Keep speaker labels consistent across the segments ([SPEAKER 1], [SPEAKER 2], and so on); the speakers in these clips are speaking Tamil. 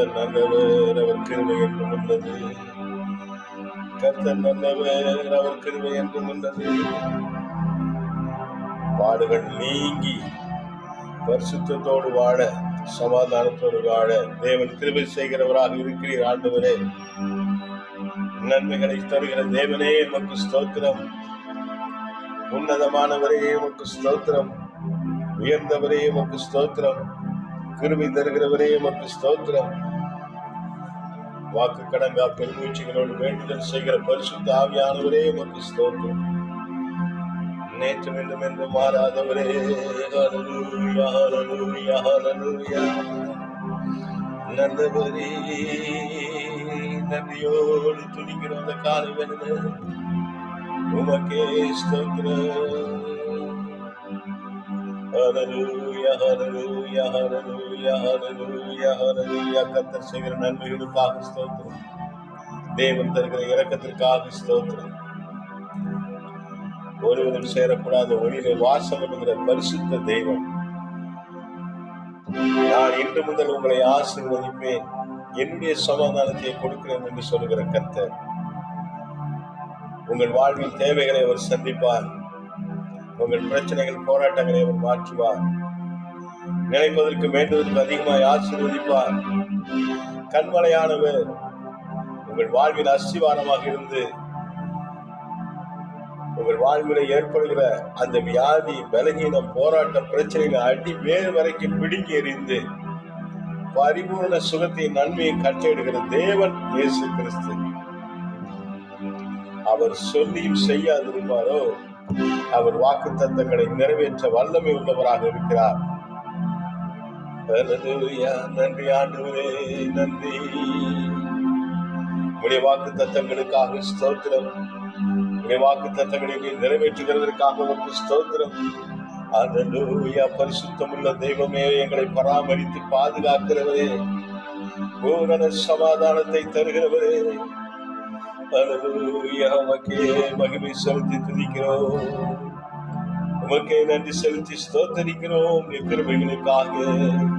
[SPEAKER 1] கர்த்தர் நல்லவர் அவர் கிருமை என்றும் உள்ளது. கர்த்தர் நல்லவர் அவர் கிருமை என்றும் உள்ளது. பாடுகள் நீங்கி பரிசுத்தத்தோடு வாழ சமாதானத்தோடு வாழ தேவன் கிருபை செய்கிறவராக இருக்கிறீர் ஆண்டவரே. நன்மைகளை தருகிற தேவனே உமக்கு ஸ்தோத்திரம். உன்னதமானவரே உமக்கு ஸ்தோத்திரம். உயர்ந்தவரே உமக்கு ஸ்தோத்திரம். கிருமி தருகிறவரே உமக்கு ஸ்தோத்திரம். வாக்கு கடங்கா பெருமூச்சிகளோடு வேண்டுதல் செய்கிற பரிசுத்த ஆவியானவரே உமக்கு ஸ்தோத்திரம். நேற்று மீண்டும் என்று மாறாதவரே ஹalleluya நல்லவரே நன்றியோடு துணிக்கிற அந்த காலை வேணுமே உமக்கே ஸ்தோத்திரம். hallelujah, hallelujah. ஹalleluya செய்கிற நன்மைகளுக்காக ஸ்தோத்திரம். தேவன் தருகிற இறக்கத்திற்காக ஸ்தோத்திரம். ஒருவரும் சேரக்கூடாத ஒளியிலே வாசம் என்கிற பரிசுத்த தெய்வம் நான் இன்று முதல் உங்களை ஆசீர்வதிப்பேன். என்னுடைய சமாதானத்தை கொடுக்கிறேன் என்று சொல்லுகிற கர்த்தர். உங்கள் வாழ்வில் தேவைகளை அவர் சந்திப்பார். உங்கள் பிரச்சனைகள் போராட்டங்களை அவர் மாற்றுவார். நினைப்பதற்கு வேண்டுவதற்கு அதிகமாய் ஆசீர்வதிப்பார். கண்மலையானவர் உங்கள் வாழ்வில் அஸ்திவாரமாக இருந்து உங்கள் வாழ்வில் ஏற்படுகிற அந்த வியாதி பலகீனம் போராட்டம் பிரச்சனைகள் அடி வேறு வரைக்கும் பிடுங்கி எறிந்து பரிபூர்ண சுகத்தை நன்மையை கட்டிடுகிற தேவன் இயேசு கிறிஸ்து. அவர் சொல்லியும் செய்யாதிருப்பாரோ? அவர் வாக்கு தத்தங்களை நிறைவேற்ற வல்லமை உள்ளவராக இருக்கிறார். ஹalleluya. நன்றி ஆண்டவரே நன்றி. உடைய வாக்கு தத்தங்களுக்காக ஸ்தோத்திரம். உடைய வாக்கு தத்தங்களை நிறைவேற்றுகிறதற்காக உமக்கு ஸ்தோத்திரம். அல்லேலூயா பரிசுத்தமுள்ள தெய்வமே எங்களை பராமரித்து பாதுகாக்கிறவரே. பூரண சமாதானத்தை தருகிறவரே. உமக்கே மகிமை செலுத்தி துதிக்கிறோம். உமக்கே நன்றி செலுத்தி ஸ்தோத்தரிக்கிறோம். கிருபைகளுக்காக.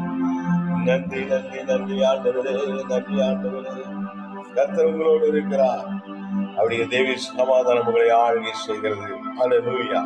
[SPEAKER 1] நன்றி நன்றி நன்றி ஆண்டவரே நன்றி ஆண்டவரே கத்தர் உங்களோடு இருக்கிறார். அவருடைய தேவி சமாதானம் உங்களை ஆழ்கி செய்கிறது. அலுவயா